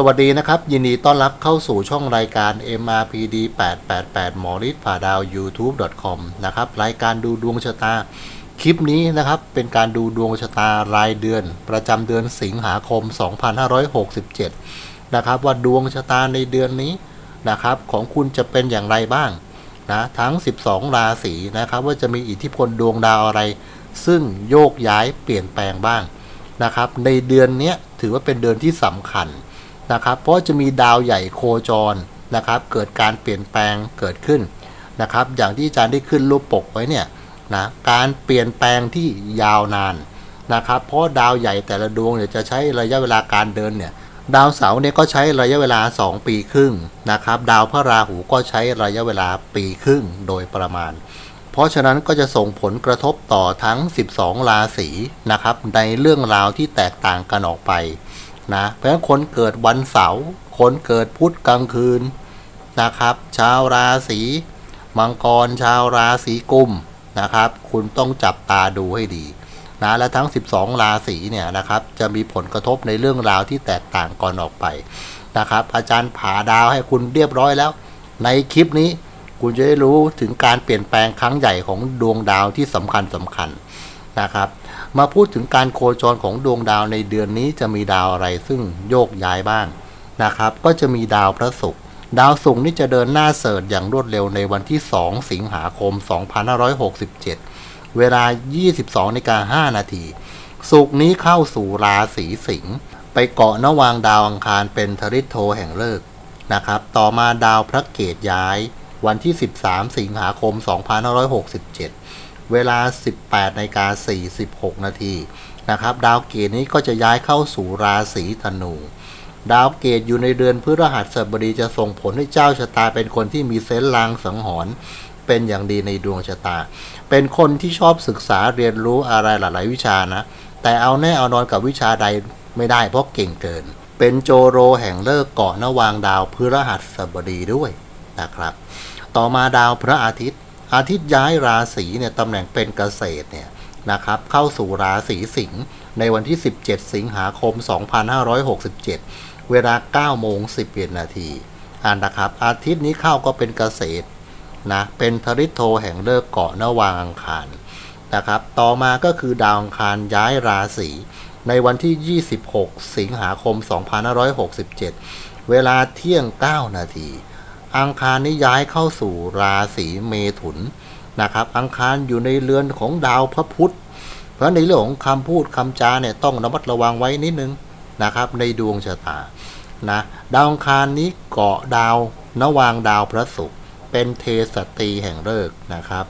สวัสดีนะครับ ยินดีต้อนรับเข้าสู่ช่องรายการ MRPD 888หมอฤทธิ์ผ่าดาว YouTube.com นะครับ รายการดูดวงชะตา คลิปนี้นะครับ เป็นการดูดวงชะตารายเดือน ประจำเดือนสิงหาคม 2567 นะครับ ว่าดวงชะตาในเดือนนี้นะครับ ของคุณจะเป็นอย่างไรบ้างนะทั้ง 12 ราศีนะครับ ว่าจะมีอิทธิพลดวงดาวอะไร ซึ่งโยกย้ายเปลี่ยนแปลงบ้างนะครับ ในเดือนนี้ถือว่าเป็นเดือนที่สำคัญ นะครับ เพราะจะมีดาวใหญ่โคจรนะครับ เกิดการเปลี่ยนแปลงเกิดขึ้นนะครับ อย่างที่อาจารย์ได้ขึ้นรูปปกไว้เนี่ยนะการเปลี่ยนแปลงที่ยาวนานนะครับ เพราะดาวใหญ่แต่ละดวงเนี่ยจะใช้ระยะเวลาการเดินเนี่ยดาวเสาร์เนี่ยก็ใช้ระยะเวลา 2 ปีครึ่งนะครับ ดาวพระราหูก็ใช้ระยะเวลาปีครึ่งโดยประมาณ เพราะฉะนั้นก็จะส่งผลกระทบต่อทั้ง 12 ราศีนะครับในเรื่องราวที่แตกต่างกันออกไป นะเพราะฉะนั้นคนเกิดวันเสาร์คนเกิดพุธกลางคืนนะครับ ชาวราศีมังกรชาวราศีกุมนะครับ คุณต้องจับตาดูให้ดีนะและทั้ง 12 ราศีเนี่ยนะครับ จะมีผลกระทบในเรื่องราวที่แตกต่างก่อนออกไปนะครับ อาจารย์ผ่าดาวให้คุณเรียบร้อยแล้ว ในคลิปนี้คุณจะได้รู้ถึงการเปลี่ยนแปลงครั้งใหญ่ของดวงดาวที่สำคัญสำคัญนะครับ มาพูดถึงการโคจรของดวงดาวในเดือนนี้จะมีดาวอะไรซึ่งโยกย้ายบ้างนะครับ ก็จะมีดาวพระศุกร์ดาวศุกร์นี่จะเดินหน้าเสริฐอย่างรวดเร็วในวันที่ 2 สิงหาคม 2567 เวลา 22นาฬิกา5นาทีศุกร์นี้เข้าสู่ราศีสิงห์ไปเกาะนวางดาวอังคารเป็นทริโทแห่งเลิกนะครับ ต่อมาดาวพระเกตย้าย วันที่ 13 สิงหาคม 2567 เวลา 18นาฬิกา46 นาทีนะครับ ดาวเกตนี้ก็จะย้ายเข้าสู่ราศีธนู ดาวเกตอยู่ในเดือนพฤหัสบดีจะส่งผลให้เจ้าชะตาเป็นคนที่มีเซนลางสังหรณ์เป็นอย่างดีในดวงชะตา เป็นคนที่ชอบศึกษาเรียนรู้อะไรหลาย ๆ วิชานะ แต่เอาแน่เอานอนกับวิชาใดไม่ได้เพราะเก่งเกิน เป็นโจโรแห่งเลิกเกาะนวางดาวพฤหัสบดีด้วยนะครับ ต่อมาดาวพระอาทิตย์ อาทิตย์ย้ายราศีเนี่ยตำแหน่งเป็นเกษตรเนี่ยนะครับเข้าสู่ราศีสิงห์ในวันที่ 17 สิงหาคม 2567 เวลา9โมง11นาทีอ่านนะครับ อาทิตย์นี้เข้าก็เป็นเกษตรนะเป็นทริโทแห่งเลิกษ์เกาะนวางอังคารนะครับต่อมาก็คือดาวอังคารย้ายราศีในวันที่ 26 สิงหาคม 2567 เวลาเที่ยง 9 นาที อังคารนี้ย้ายเข้าสู่ราศีเมถุนนะครับ อังคารอยู่ในเรือนของดาวพระพุธ เพราะในเรื่องของคำพูดคำจาเนี่ยต้องระมัดระวังไว้นิดนึงนะครับ ในดวงชะตานะดาวอังคารนี้เกาะดาวนวางดาวพระศุกร์เป็นเทสตีแห่งฤกษ์นะครับ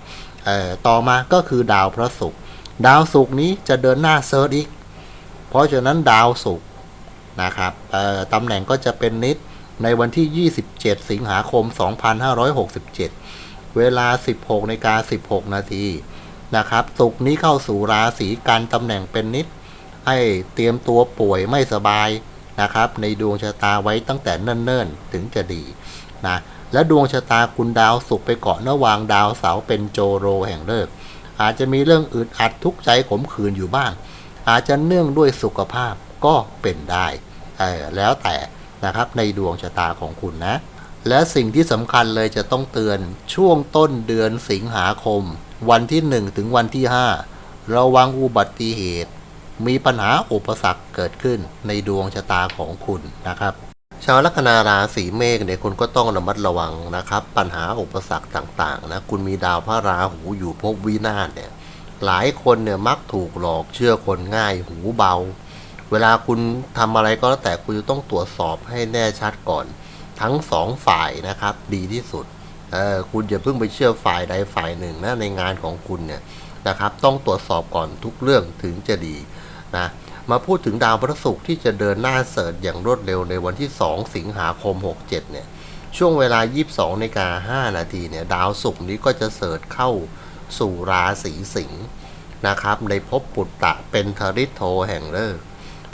ต่อมาก็คือดาวพระศุกร์ดาวศุกร์นี้จะเดินหน้าเซิร์ชอีก เพราะฉะนั้นดาวศุกร์นะครับตำแหน่งก็จะเป็นนิด ในวันที่ 27 สิงหาคม 2567 เวลา 16ในกา16 นาทีนะครับศุกร์นี้เข้าสู่ราศีกันตำแหน่งเป็นนิด ให้เตรียมตัวป่วยไม่สบายนะครับ ในดวงชะตาไว้ตั้งแต่เนิ่นๆ ถึงจะดีนะและดวงชะตาคุณดาวศุกร์ไปเกาะนวางดาวเสาร์เป็นโจโรแห่งเลิก อาจจะมีเรื่องอึดอัดทุกข์ใจขมขื่นอยู่บ้าง อาจจะเนื่องด้วยสุขภาพก็เป็นได้เออแล้วแต่ นะครับในดวงชะตาของคุณนะ และสิ่งที่สำคัญเลยจะต้องเตือนช่วงต้นเดือนสิงหาคม วันที่ 1 ถึงวันที่ 5 ระวังอุบัติเหตุ มีปัญหาอุปสรรคเกิดขึ้นในดวงชะตาของคุณนะครับชาวลัคนาราศีเมษเนี่ยคุณก็ต้องระมัดระวังนะครับ ปัญหาอุปสรรคต่างๆนะคุณมีดาวพระราหูอยู่ภพวินาศเนี่ยหลายคนเนี่ยมักถูกหลอกเชื่อคนง่ายหูเบา เวลาคุณทำอะไรก็แล้วแต่คุณจะต้องตรวจสอบให้แน่ชัดก่อน ทั้งสองฝ่ายนะครับ ดีที่สุดเออคุณอย่าเพิ่งไปเชื่อฝ่ายใดฝ่ายหนึ่งนะในงานของคุณเนี่ยนะครับ ต้องตรวจสอบก่อนทุกเรื่องถึงจะดีนะมาพูดถึงดาวพระศุกร์ที่จะเดินหน้าเสริฐอย่างรวดเร็วในวันที่ 2 สิงหาคม 67 เนี่ย ช่วงเวลา 22นาฬิกา5นาทีเนี่ย ดาวศุกร์นี้ก็จะเสริฐเข้าสู่ราศีสิงห์นะครับ ในภพปุตตะเป็นทริโทแห่งเลิกษ์เพ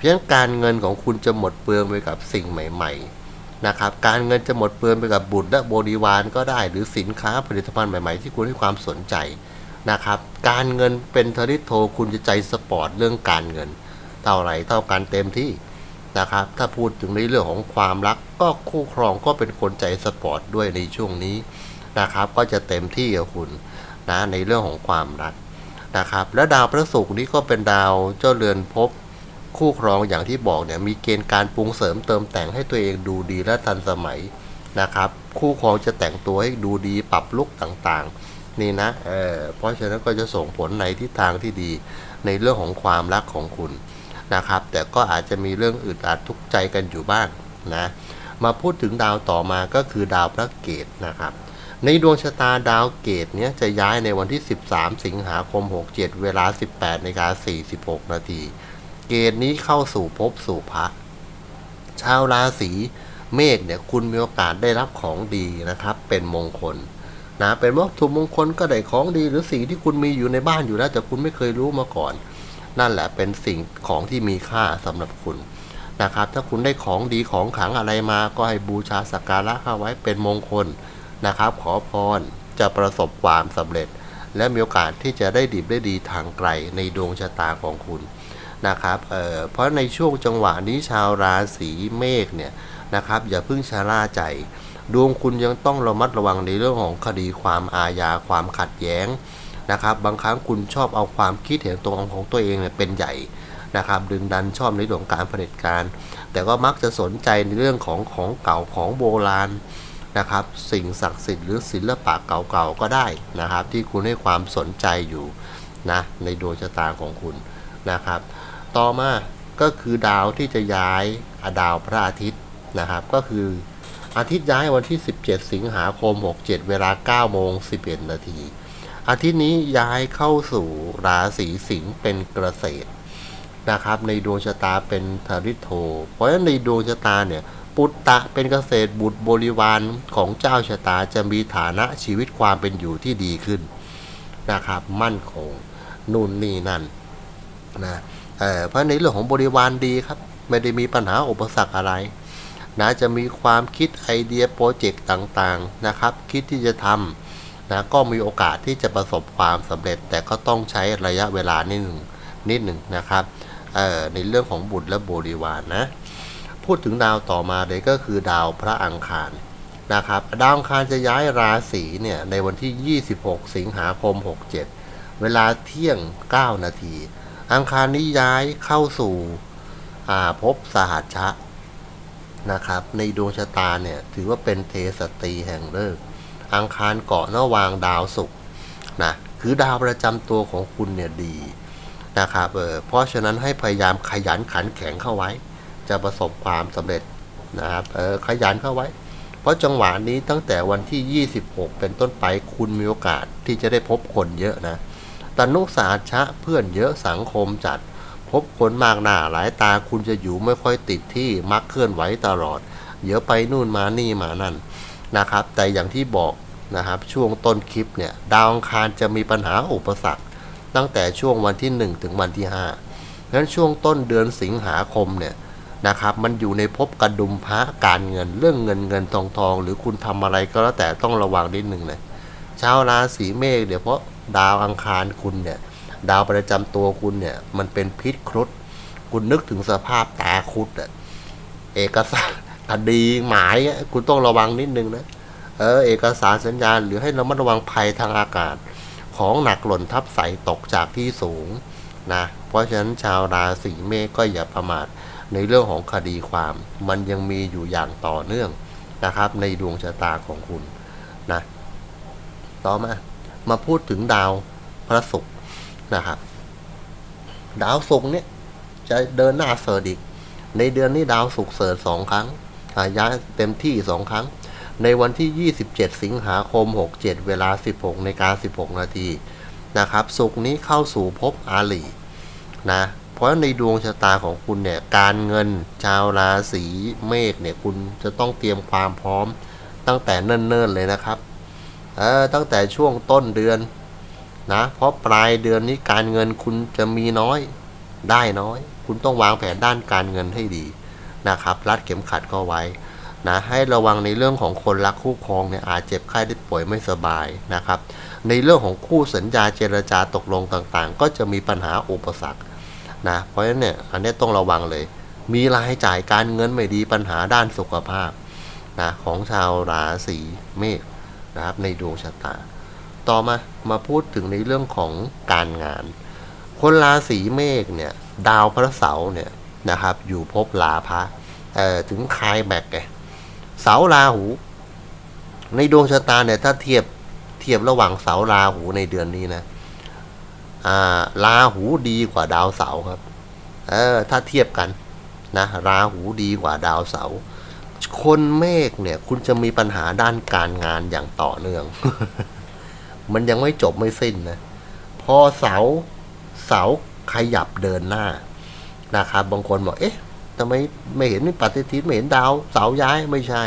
ราะฉะนั้นการเงินของคุณจะหมดเปลืองไปกับสิ่งใหม่ ๆ นะครับ การเงินจะหมดเปลืองไปกับบุตรและบริวารก็ได้ หรือสินค้าผลิตภัณฑ์ใหม่ ๆ ที่คุณให้ความสนใจนะครับ การเงินเป็นทริโทคุณจะใจสปอร์ตเรื่องการเงิน เท่าไหรเท่ากันเต็มที่นะครับ ถ้าพูดถึงในเรื่องของความรักก็คู่ครองก็เป็นคนใจสปอร์ตด้วยในช่วงนี้นะครับ ก็จะเต็มที่กับคุณนะในเรื่องของความรักนะครับ และดาวพระศุกร์นี้ก็เป็นดาวเจ้าเรือนภพ คู่ครองอย่างที่บอกเนี่ยมีเกณฑ์การปรุงเสริมเติมแต่งให้ตัวเองดูดีและทันสมัยนะครับ คู่ครองจะแต่งตัวให้ดูดีปรับลุกต่างๆ นี่นะเออเพราะฉะนั้นก็จะส่งผลในทิศทางที่ดีในเรื่องของความรักของคุณนะครับ แต่ก็อาจจะมีเรื่องอึดอัดทุกใจกันอยู่บ้างนะมาพูดถึงดาวต่อมาก็คือดาวพระเกตนะครับ ในดวงชะตาดาวเกตเนี้ยจะย้ายในวันที่ 13 สิงหาคม 67 เวลา 18นาฬิกา46 นาที เกตนี้เข้าสู่ภพสู่พระชาวราศีเมษเนี่ยคุณมีโอกาสได้รับของดีนะครับ เป็นมงคลนะเป็นวัตถุมงคลก็ได้ของดี หรือสิ่งที่คุณมีอยู่ในบ้านอยู่แล้วแต่คุณไม่เคยรู้มาก่อน นั่นแหละเป็นสิ่งของที่มีค่าสำหรับคุณนะครับ ถ้าคุณได้ของดีของขลังอะไรมาก็ให้บูชาสักการะเข้าไว้เป็นมงคลนะครับ ขอพรจะประสบความสำเร็จ และมีโอกาสที่จะได้ดีได้ดีทางไกลในดวงชะตาของคุณ นะครับเออเพราะในช่วงจังหวะนี้ชาวราศีเมษเนี่ยนะครับอย่าเพิ่งชะล่าใจ ดวงคุณยังต้องระมัดระวังในเรื่องของคดีความอาญาความขัดแย้งนะครับบางครั้งคุณชอบเอาความคิดเห็นตรงของตัวเองเนี่ยเป็นใหญ่นะครับดึงดันชอบในเรื่องของการเผด็จการ แต่ก็มักจะสนใจในเรื่องของของเก่าของโบราณนะครับสิ่งศักดิ์สิทธิ์หรือศิลปะเก่าๆก็ได้นะครับ ที่คุณให้ความสนใจอยู่นะในดวงชะตาของคุณนะครับ ต่อมาก็คือดาวที่จะย้ายดาวพระอาทิตย์นะครับ ก็คืออาทิตย์ย้ายวันที่ 17 สิงหาคม 67 เวลา9โมง11 นาที อาทิตย์นี้ย้ายเข้าสู่ราศีสิงห์เป็นเกษตรนะครับ ในดวงชะตาเป็นทริโท เพราะฉะนั้นในดวงชะตาเนี่ยปุตตะเป็นเกษตรบุตรบริวารของเจ้าชะตาจะมีฐานะชีวิตความเป็นอยู่ที่ดีขึ้นนะครับ มั่นคงนู่นนี่นั่นนะ เเพราะในเรื่องของบริวารดีครับ ไม่ได้มีปัญหาอุปสรรคอะไรนะจะมีความคิดไอเดียโปรเจกต์ต่างๆนะครับ คิดที่จะทำนะก็มีโอกาสที่จะประสบความสำเร็จ แต่ก็ต้องใช้ระยะเวลานิดหนึ่งนิดหนึ่งนะครับในเรื่องของบุตรและบริวารนะพูดถึงดาวต่อมาเลยก็คือดาวพระอังคารนะครับดาวอังคารจะย้ายราศีเนี่ยในวันที่ 26 สิงหาคม 67 เวลาเที่ยง 9 นาที อังคารนี้ย้ายเข้าสู่อ่าภพสหัชชะนะครับ ในดวงชะตาเนี่ย ถือว่าเป็นเทสตีแห่งเลิกษ์อังคารเกาะระหวางดาวศุกร์นะคือดาวประจำตัวของคุณเนี่ยดีนะครับเออเพราะฉะนั้นให้พยายามขยันขันแข็งเข้าไว้ จะประสบความสำเร็จนะครับเออขยันเข้าไว้ เพราะจังหวะนี้ตั้งแต่วันที่ 26 เป็นต้นไปคุณมีโอกาสที่จะได้พบคนเยอะนะ ตนุสาชะเพื่อนเยอะสังคมจัด พบคนมากหน้าหลายตาคุณจะอยู่ไม่ค่อยติดที่มักเคลื่อนไหวตลอด เดี๋ยวไปนู่นมานี่มานั่นนะครับ แต่อย่างที่บอกนะครับช่วงต้นคลิปเนี่ยดาวอังคารจะมีปัญหาอุปสรรค ตั้งแต่ช่วงวันที่ 1 ถึงวันที่5งั้นช่วงต้นเดือนสิงหาคมเนี่ยนะครับมันอยู่ในภพกระดุมพระการเงินเรื่องเงินเงินทองทอง หรือคุณทำอะไรก็แล้วแต่ต้องระวังนิดหนึ่งนะชาวราศีเมษเดี๋ยวเพราะ ดาวอังคารคุณเนี่ย ดาวประจำตัวคุณเนี่ย มันเป็นพิษครุฑคุณนึกถึงสภาพตาครุฑอะเอกสารคดีหมายอะคุณต้องระวังนิดนึงนะเออเอกสารสัญญาณ หรือให้ระมัดระวังภัยทางอากาศ ของหนักหล่นทับใสตกจากที่สูงนะเพราะฉะนั้นชาวราศีเมษก็อย่าประมาทในเรื่องของคดีความ มันยังมีอยู่อย่างต่อเนื่องนะครับ ในดวงชะตาของคุณนะต่อมา มาพูดถึงดาวพระศุกร์นะครับ ดาวศุกร์เนี่ยจะเดินหน้าเสริร์อีก ในเดือนนี้ดาวศุกร์เสริร์สองครั้งอาย้ายเต็มที่สองครั้ง ในวันที่ 27 สิงหาคม 67 เวลา 16ในการ16 นาทีนะครับศุกร์นี้เข้าสู่ภพอาลีนะเพราะในดวงชะตาของคุณเนี่ยการเงินชาวราศีเมษเนี่ยคุณจะต้องเตรียมความพร้อมตั้งแต่เนิ่นๆเลยนะครับ เออตั้งแต่ช่วงต้นเดือนนะเพราะปลายเดือนนี้การเงินคุณจะมีน้อยได้น้อย คุณต้องวางแผนด้านการเงินให้ดีนะครับ รัดเข็มขัดก็ไว้นะให้ระวังในเรื่องของคนรักคู่ครองเนี่ยอาจเจ็บไข้ได้ป่วยไม่สบายนะครับ ในเรื่องของคู่สัญญาเจรจาตกลงต่างๆ ก็จะมีปัญหาอุปสรรคนะเพราะฉะนั้นเนี่ยอันนี้ต้องระวังเลย มีรายจ่ายการเงินไม่ดีปัญหาด้านสุขภาพนะของชาวราศีเมษ นะครับในดวงชะตา ต่อมามาพูดถึงในเรื่องของการงาน คนราศีเมษเนี่ยดาวพระเสาร์เนี่ยนะครับอยู่ภพลาภะถึงคายแบกไงเสาราหู ในดวงชะตาเนี่ยถ้าเทียบเทียบระหว่างเสาราหูในเดือนนี้นะาราหูดีกว่าดาวเสาร์ครับ เออ ถ้าเทียบกันนะ ราหูดีกว่าดาวเสาร์ คนเมฆเนี่ย คุณจะมีปัญหาด้านการงานอย่างต่อเนื่อง มันยังไม่จบไม่สิ้นนะ พอเสาเสาขยับเดินหน้านะครับ บางคนบอก เอ๊ะทำไมไม่เห็นปฏิทินไม่เห็นดาว เสาย้ายไม่ใช่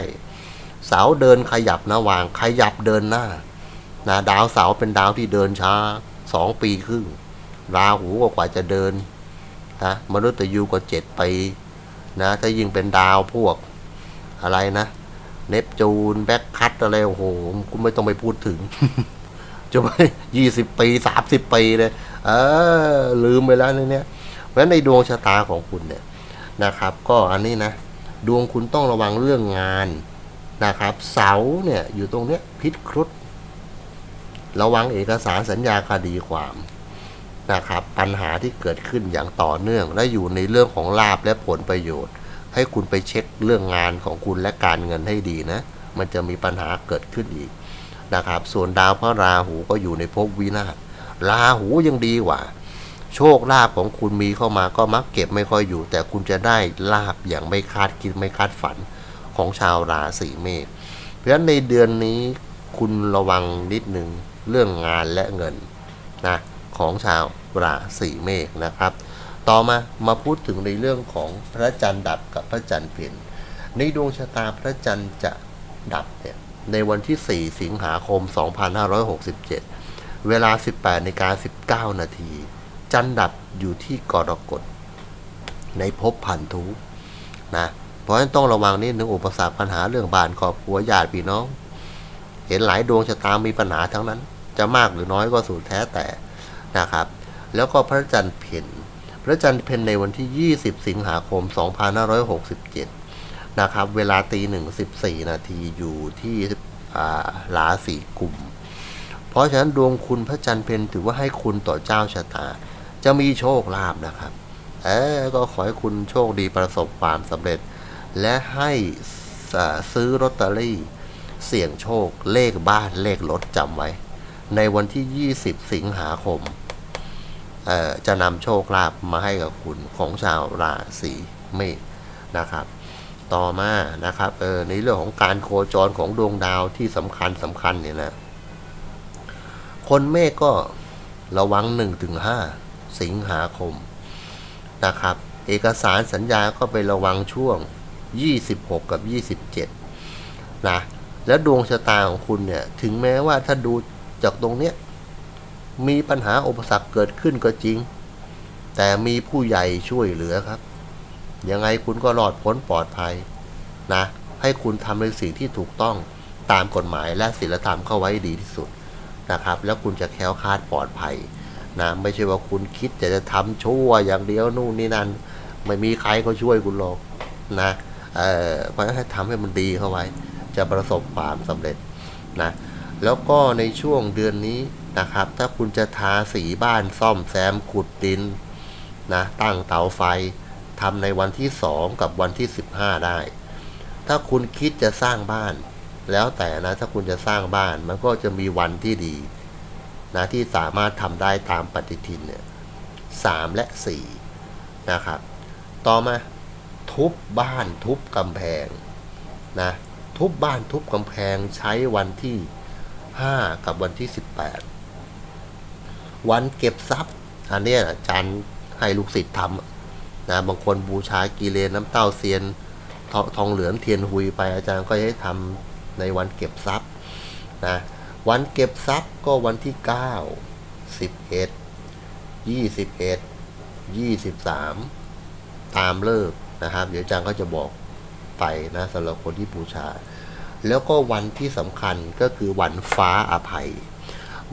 เสาเดินขยับนะวาง ขยับเดินหน้านะดาวเสาเป็นดาวที่เดินช้าสองปีครึ่งราหูก็กว่าจะเดินนะมนุษย์ยูก็เจ็ดปีนะถ้ายิ่งเป็นดาวพวก อะไรนะ เนปจูน แบ็คคัตอะไร โอ้โหคุณไม่ต้องไปพูดถึง จะไม่ยี่สิบปีสามสิบปีเลย เออ ลืมไปแล้วเนี่ย เพราะฉะนั้นในดวงชะตาของคุณเนี่ยนะครับ ก็อันนี้นะ ดวงคุณต้องระวังเรื่องงานนะครับ เสาเนี่ย อยู่ตรงเนี้ยพิษครุฑระวังเอกสารสัญญาคดีความนะครับ ปัญหาที่เกิดขึ้นอย่างต่อเนื่อง และอยู่ในเรื่องของลาบและผลประโยชน์ ให้คุณไปเช็คเรื่องงานของคุณและการเงินให้ดีนะ มันจะมีปัญหาเกิดขึ้นอีกนะครับ ส่วนดาวพระราหูก็อยู่ในภพวินาศราหูยังดีกว่า โชคลาภของคุณมีเข้ามาก็มักเก็บไม่ค่อยอยู่ แต่คุณจะได้ลาบอย่างไม่คาดคิดไม่คาดฝันของชาวราศีเมษ เพราะฉะนั้นในเดือนนี้คุณระวังนิดหนึ่งเรื่องงานและเงินนะของชาวราศีเมษนะครับ ต่อมามาพูดถึงในเรื่องของพระจันทร์ดับกับพระจันทร์เพ็ญในดวงชะตาพระจันทร์จะดับเนี่ยในวันที่ 4 สิงหาคม 2567 เวลา 18นาฬิกา19 นาที จันทร์ดับอยู่ที่กรกฎในภพพันธุนะ เพราะฉะนั้นต้องระวังนิดนึงอุปสรรคปัญหาเรื่องบ้านครอบครัวญาติพี่น้อง เห็นหลายดวงชะตามีปัญหาทั้งนั้น จะมากหรือน้อยก็สุดแท้แต่นะครับ แล้วก็พระจันทร์เพ็ญ พระจันทร์เพ็ญในวันที่ 20 สิงหาคม 2567 นะครับ เวลาตีหนึ่งสิบสี่นาทีอยู่ที่ราศีกุมเพราะฉะนั้นดวงคุณพระจันทร์เพ็ญถือว่าให้คุณต่อเจ้าชะตา จะมีโชคลาภนะครับ เออก็ขอให้คุณโชคดีประสบความสำเร็จ และให้ซื้อลอตเตอรี่เสี่ยงโชคเลขบ้านเลขรถจำไว้ ในวันที่ 20 สิงหาคม จะนำโชคลาภมาให้กับคุณของชาวราศีเมษนะครับ ต่อมานะครับเออในเรื่องของการโคจรของดวงดาวที่สำคัญสำคัญเนี่ยนะคนเมฆก็ระวัง1นถึงหสิงหาคมนะครับ เอกสารสัญญาก็ไประวังช่วง 26 กับ 27นะแล้วดวงชะตาของคุณเนี่ย ถึงแม้ว่าถ้าดูจากตรงเนี้ย มีปัญหาอุปสรรคเกิดขึ้นก็จริง แต่มีผู้ใหญ่ช่วยเหลือครับ ยังไงคุณก็รอดพ้นปลอดภัยนะ ให้คุณทำในสิ่งที่ถูกต้องตามกฎหมายและศีลธรรมเข้าไว้ดีที่สุดนะครับ แล้วคุณจะแคล้วคลาดปลอดภัยนะไม่ใช่ว่าคุณคิดจะจะทำชั่วอย่างเดียวนู่นนี่นั่นไม่มีใครก็ช่วยคุณหรอกนะเออเพราะฉะนั้นทำให้มันดีเข้าไว้ จะประสบความสำเร็จนะแล้วก็ในช่วงเดือนนี้ นะครับ ถ้าคุณจะทาสีบ้านซ่อมแซมขุดดินนะตั้งเตาไฟทำในวันที่ 2 กับวันที่ 15 ได้ ถ้าคุณคิดจะสร้างบ้าน แล้วแต่นะถ้าคุณจะสร้างบ้านมันก็จะมีวันที่ดีนะที่สามารถทำได้ตามปฏิทินเนี่ยสามและสี่นะครับต่อมาทุบบ้านทุบกำแพงนะทุบบ้านทุบกำแพงใช้วันที่ 5 กับวันที่ 18 วันเก็บทรัพย์ อันนี้อาจารย์ให้ลูกศิษย์ทำนะบางคนบูชากีเลนน้ำเต้าเซียนทองทองเหลืองเทียนหุยไปอาจารย์ก็ให้ทำในวันเก็บทรัพย์นะวันเก็บทรัพย์ก็วันที่ 9 11 21 23 ตามเลิกนะครับ เดี๋ยวอาจารย์ก็จะบอกไปนะสำหรับคนที่บูชา แล้วก็วันที่สำคัญก็คือวันฟ้าอภัย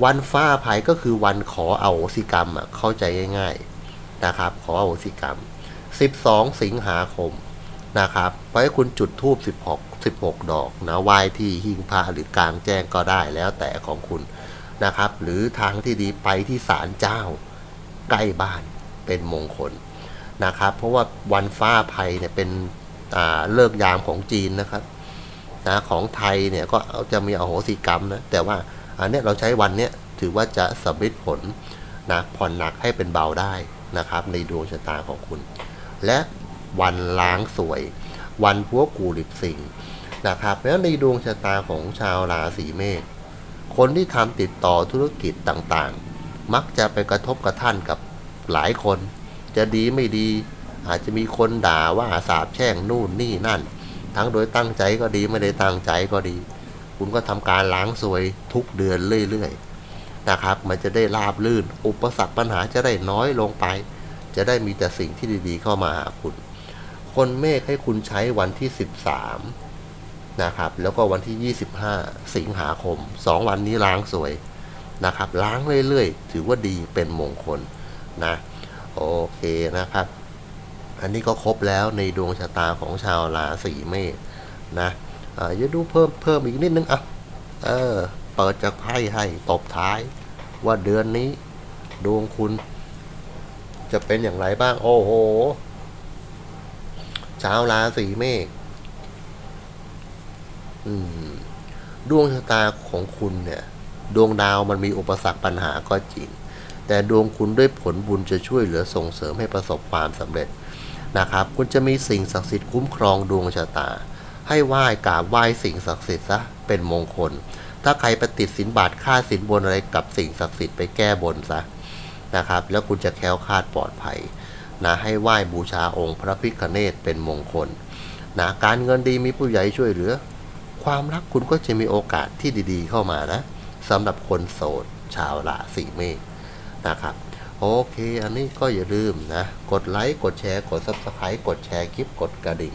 วันฟ้าภัยก็คือวันขอเอาโหสิกรรมอะเข้าใจง่ายๆนะครับ ขออโหสิกรรม 12 สิงหาคมนะครับไปให้คุณจุดทูบ16 16 ดอกนะไหว้ที่หิ้งพระหรือกลางแจ้งก็ได้แล้วแต่ของคุณนะครับ หรือทางที่ดีไปที่ศาลเจ้าใกล้บ้านเป็นมงคลนะครับ เพราะว่าวันฟ้าภัยเนี่ยเป็นอ่าเลิกยามของจีนนะครับนะของไทยเนี่ยก็จะมีอโหสิกรรมนะแต่ว่า อันนี้เราใช้วันเนี้ยถือว่าจะสำเร็จผลนะผ่อนหนักให้เป็นเบาได้นะครับ ในดวงชะตาของคุณ และวันล้างสวย วันพวกูหลิบสิงนะครับแล้วในดวงชะตาของชาวราศีเมษคนที่ทำติดต่อธุรกิจต่างๆ มักจะไปกระทบกระทั่นกับหลายคน จะดีไม่ดี อาจจะมีคนด่าว่าสาบแช่งนู่นนี่นั่น ทั้งโดยตั้งใจก็ดีไม่ได้ตั้งใจก็ดี คุณก็ทำการล้างสวยทุกเดือนเรื่อยๆนะครับ มันจะได้ราบลื่น อุปสรรคปัญหาจะได้น้อยลงไป จะได้มีแต่สิ่งที่ดีๆ เข้ามาหาคุณ คนเมฆให้คุณใช้วันที่ 13นะครับ แล้วก็วันที่ 25 สิงหาคม 2 วันนี้ล้างสวยนะครับ ล้างเรื่อยๆ ถือว่าดีเป็นมงคลนะ โอเคนะครับ อันนี้ก็ครบแล้วในดวงชะตาของชาวราศีเมษนะ อ่าอย่าดูเพิ่มเพิ่มอีกนิดนึงอะเออเปิดจากไพ่ให้ตบท้ายว่าเดือนนี้ ดวงคุณ จะเป็นอย่างไรบ้าง โอ้โหชาวราศีเมษอืมดวงชะตาของคุณเนี่ย ดวงดาวมันมีอุปสรรคปัญหาก็จริง แต่ดวงคุณด้วยผลบุญจะช่วยเหลือส่งเสริมให้ประสบความสำเร็จนะครับ คุณจะมีสิ่งศักดิ์สิทธิ์คุ้มครองดวงชะตา ให้ไหว้กราบไหว้สิ่งศักดิ์สิทธิ์ซะเป็นมงคล ถ้าใครไปติดสินบาทค่าสินบนอะไรกับสิ่งศักดิ์สิทธิ์ไปแก้บนซะนะครับ แล้วคุณจะแคล้วคลาดปลอดภัยนะให้ไหว้บูชาองค์พระพิฆเนศเป็นมงคลนะการเงินดีมีผู้ใหญ่ช่วยเหลือ ความรักคุณก็จะมีโอกาสที่ดีๆ เข้ามานะสำหรับคนโสดชาวราศีเมษนะครับโอเค อันนี้ก็อย่าลืมนะ กดไลค์ กดแชร์ กด Subscribe กดแชร์คลิป กดกระดิ่ง